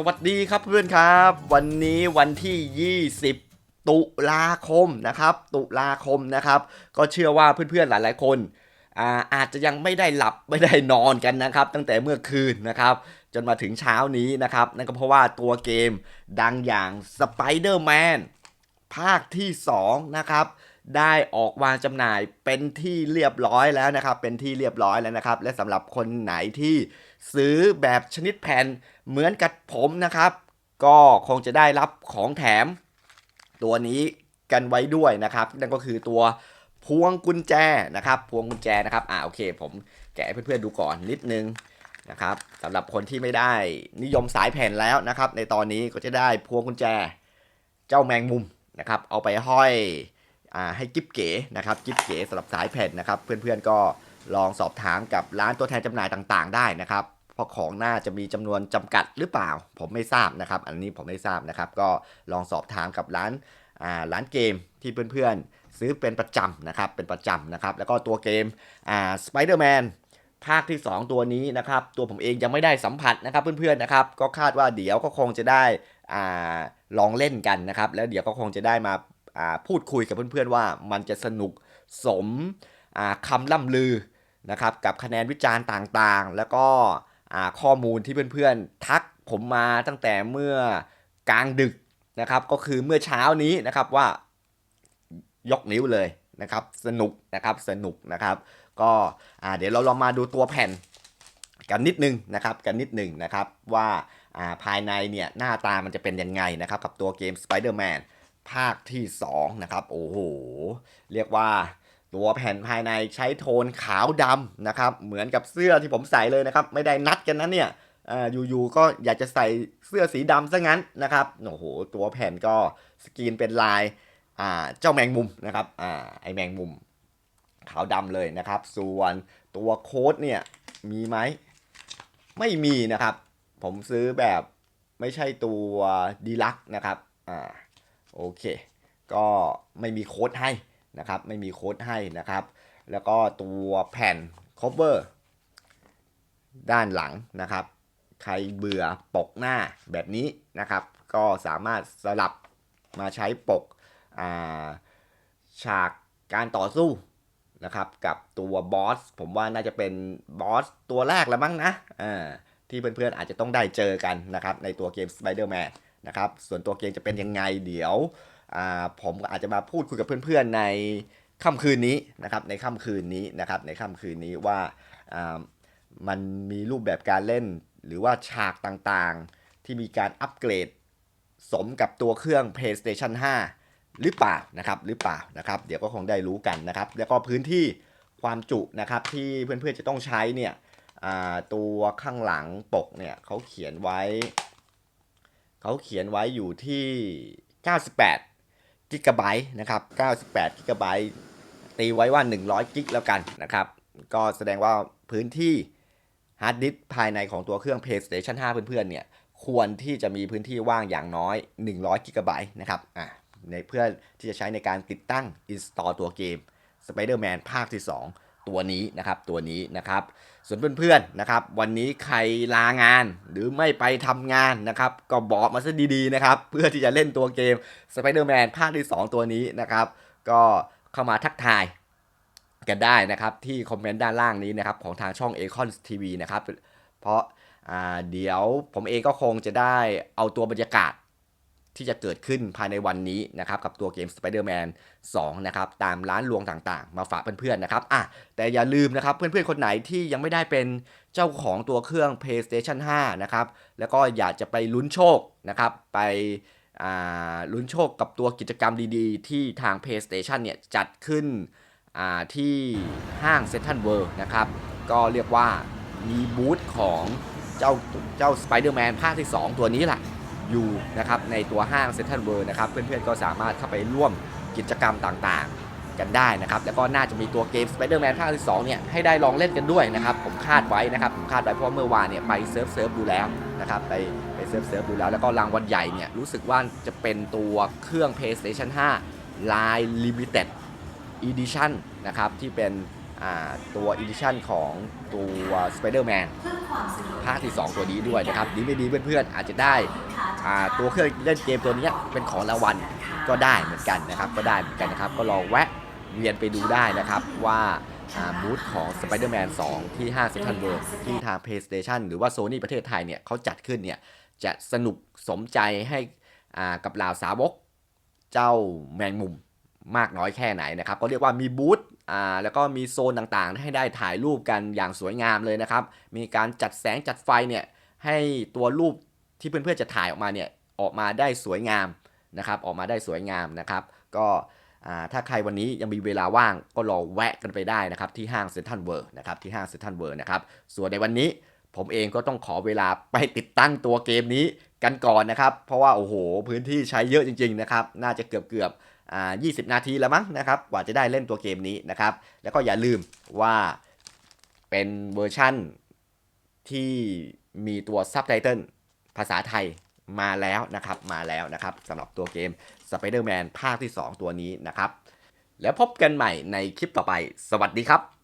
สวัสดีครับเพื่อนครับ วันนี้วันที่ 20 ตุลาคมนะครับ ตุลาคมนะครับ ก็เชื่อว่าเพื่อนๆหลายๆคนอาอาจจะยังไม่ได้หลับไม่ได้นอนกันนะครับ ตั้งแต่เมื่อคืนนะครับ จนมาถึงเช้านี้นะครับ นั่นก็เพราะว่าตัวเกมดังอย่าง Spider-Man ภาคที่ 2 นะครับ ได้ออกวางจำหน่ายเป็นที่เรียบร้อยแล้วนะครับ เป็นที่เรียบร้อยแล้วนะครับ และสำหรับคนไหนที่ซื้อแบบชนิดแผ่นเหมือนกับผมนะครับ ก็คงจะได้รับของแถม ตัวนี้กันไว้ด้วยนะครับ นั่นก็คือตัวพวงกุญแจนะครับพวงกุญแจนะครับอ่าโอเค ผมแกะให้เพื่อนๆดูก่อนนิดนึงนะครับสำหรับคนที่ไม่ได้นิยมสายแผ่นแล้วนะครับ ในตอนนี้ก็จะได้พวงกุญแจ เจ้าแมงมุม นะครับเอาไปห้อยอให้กิ๊บเก๋นะครับกิ๊บเก๋สำหรับสายแผ่นนะครับ เพื่อนๆก็ลองสอบถามกับร้านตัวแทนจำหน่ายต่างๆ ได้นะครับเพราะของน่าจะมีจำนวนจำกัดหรือเปล่า ผมไม่ทราบนะครับ อันนี้ผมไม่ทราบนะครับ ก็ลองสอบถามกับร้านร้านเกมที่เพื่อนๆ ซื้อเป็นประจำนะครับเป็นประจำนะครับ แล้วก็ตัวเกมอ่า Spider-Man ภาคที่ 2 ตัวนี้นะครับ ตัวผมเองยังไม่ได้สัมผัสนะครับเพื่อนๆนะครับ ก็คาดว่าเดี๋ยวก็คงจะได้ ลองเล่นกันนะครับ แล้วเดี๋ยวก็คงจะได้มาาพูดคุยกับเพื่อนๆว่ามันจะสนุกสมคำล่ำลือนะครับกับคะแนนวิจารณ์ต่างๆ แล้วก็ข้อมูลที่เพื่อนๆ ทักผมมาตั้งแต่เมื่อกลางดึกนะครับ ก็คือเมื่อเช้านี้นะครับว่ายกนิ้วเลยนะครับ สนุกนะครับสนุกนะครับ ก็เดี๋ยวเราลองมาดูตัวแผ่นกันนิดนึงนะครับ กันนิดหนึ่งนะครับว่า ภายในเนี่ยหน้าตามันจะเป็นยังไงนะครับกับตัวเกม Spider-Man ภาคที่ 2 นะครับ โอ้โห เรียกว่าตัวแผ่นภายในใช้โทนขาวดำนะครับ เหมือนกับเสื้อที่ผมใส่เลยนะครับ ไม่ได้นัดกันนะเนี่ยออยู่ๆก็อยากจะใส่เสื้อสีดำซะงั้นนะครับโอ้โห ตัวแผ่นก็สกรีนเป็นลายาเจ้าแมงมุมนะครับอไอแมงมุม ขาวดำเลยนะครับ ส่วนตัวโค้ดเนี่ยมีไหมไม่มีนะครับ ผมซื้อแบบไม่ใช่ตัวดีลักนะครับอ่าโอเค ก็ไม่มีโค้ดให้นะครับ ไม่มีโค้ดให้นะครับ แล้วก็ตัวแผ่น cover ด้านหลังนะครับ ใครเบื่อปกหน้าแบบนี้นะครับ ก็สามารถสลับมาใช้ปกอ่าฉากการต่อสู้นะครับ กับตัวบอสผมว่าน่าจะเป็นบอสตัวแรกแล้วมั้งนะอ่า ที่เพื่อนๆอาจจะต้องได้เจอกันนะครับในตัวเกม Spider-Man นะครับส่วนตัวเกมจะเป็นยังไงเดี๋ยวผมอาจจะมาพูดคุยกับเพื่อนๆในค่ำคืนนี้นะครับในค่ำคืนนี้นะครับในค่ำคืนนี้ว่ามันมีรูปแบบการเล่น หรือว่าฉากต่างๆ ที่มีการอัปเกรด สมกับตัวเครื่อง PlayStation 5 หรือเปล่านะครับหรือเปล่านะครับเดี๋ยวก็คงได้รู้กันนะครับ แล้วก็พื้นที่ความจุนะครับที่เพื่อนๆจะต้องใช้เนี่ย ตัวข้างหลังปกเนี่ยเขาเขียนไว้ เขาเขียนไว้อยู่ที่ 98กิกะไบต์นะครับ98กิกะไบต์ตีไว้ว่า 100กิกแล้วกันนะครับ ก็แสดงว่าพื้นที่ฮาร์ดดิสก์ภายในของตัวเครื่อง PlayStation 5 เพื่อนๆเนี่ยควรที่จะมีพื้นที่ว่างอย่างน้อย 100กิกะไบต์นะครับอ่าในเพื่อที่จะใช้ในการติดตั้ง install ตัวเกม Spider-Man ภาคที่ 2 ตัวนี้นะครับตัวนี้นะครับ ส่วนเพื่อนๆนะครับ วันนี้ใครลางานหรือไม่ไปทำงานนะครับ ก็บอกมาซะดีๆนะครับ เพื่อที่จะเล่นตัวเกม Spider-Man ภาคที่ 2 ตัวนี้นะครับ ก็เข้ามาทักทายกันได้นะครับ ที่คอมเมนต์ด้านล่างนี้นะครับ ของทางช่อง a c o n TV นะครับ เพราะาเดี๋ยวผมเองก็คงจะได้เอาตัวบรรยากาศ ที่จะเกิดขึ้นภายในวันนี้นะครับกับตัวเกม Spider-Man 2นะครับตามร้านรวงต่างๆ มาฝากเพื่อนๆนะครับอะแต่อย่าลืมนะครับเพื่อนๆคนไหนที่ยังไม่ได้เป็นเจ้าของตัวเครื่อง PlayStation 5นะครับแล้วก็อยากจะไปลุ้นโชคนะครับไปลุ้นโชคกับตัวกิจกรรมดีๆ ที่ทาง PlayStation เนี่ยจัดขึ้นที่ห้าง Central World นะครับ ก็เรียกว่ามีบูธของเจ้าเจ้า Spider-Man ภาคที่ 2 ตัวนี้แหละ อยู่นะครับในตัวห้างเซ็นทรัลเวิลด์นะครับเพื่อนๆก็สามารถเข้าไปร่วมกิจกรรมต่างๆกันได้นะครับแล้วก็น่าจะมีตัวเกม Spider-Man ภาคที่2เนี่ยให้ได้ลองเล่นกันด้วยนะครับผมคาดไว้นะครับผมคาดไว้เพราะเมื่อวานเนี่ยไปเซิร์ฟเซิร์ฟดูแล้วนะครับไปไปเซิร์ฟเซิร์ฟดูแล้วแล้วก็รางวัลใหญ่เนี่ยรู้สึกว่าจะเป็นตัวเครื่อง PlayStation 5 Line Limited Edition นะครับที่เป็น ตัว Edition ของตัว Spider-Man ภาคที่ 2 ตัวนี้ด้วยนะครับ ดีไม่ดีเพื่อนๆ อาจจะได้ตัวเครื่องเล่นเกมตัวนี้เป็นของรางวัลก็ได้เหมือนกันนะครับ ก็ได้เหมือนกันนะครับ ก็ลองแวะเวียนไปดูได้นะครับว่าบูธของ Spider-Man 2 ที่ห้าง Central World ที่ทาง PlayStation หรือว่า Sony ประเทศไทยเนี่ยเขาจัดขึ้นเนี่ยจะสนุกสมใจให้กับเหล่าสาวกเจ้าแมงมุมมากน้อยแค่ไหนนะครับ ก็เรียกว่ามีบูธ อ่าแล้วก็มีโซนต่างๆ ให้ได้ถ่ายรูปกันอย่างสวยงามเลยนะครับ มีการจัดแสงจัดไฟเนี่ยให้ตัวรูปที่เพื่อนๆจะถ่ายออกมาเนี่ยออกมาได้สวยงามนะครับออกมาได้สวยงามนะครับ ก็อ่าถ้าใครวันนี้ยังมีเวลาว่างก็ลองแวะกันไปได้นะครับที่ห้างเซ็นทรัลเวิร์นะครับที่ห้างเซ็นทรัลเวิร์นะครับส่วนในวันนี้ผมเองก็ต้องขอเวลาไปติดตั้งตัวเกมนี้ กันก่อนนะครับ เพราะว่าโอ้โหพื้นที่ใช้เยอะจริงๆนะครับ น่าจะเกือบเกือบๆอ่า20 นาทีแล้วมั้งนะครับกว่าจะได้เล่นตัวเกมนี้นะครับ แล้วก็อย่าลืมว่าเป็นเวอร์ชั่นที่มีตัวซับไตเติลภาษาไทยมาแล้วนะครับ มาแล้วนะครับสำหรับตัวเกม Spider-Man ภาคที่ 2 ตัวนี้นะครับ แล้วพบกันใหม่ในคลิปต่อไป สวัสดีครับ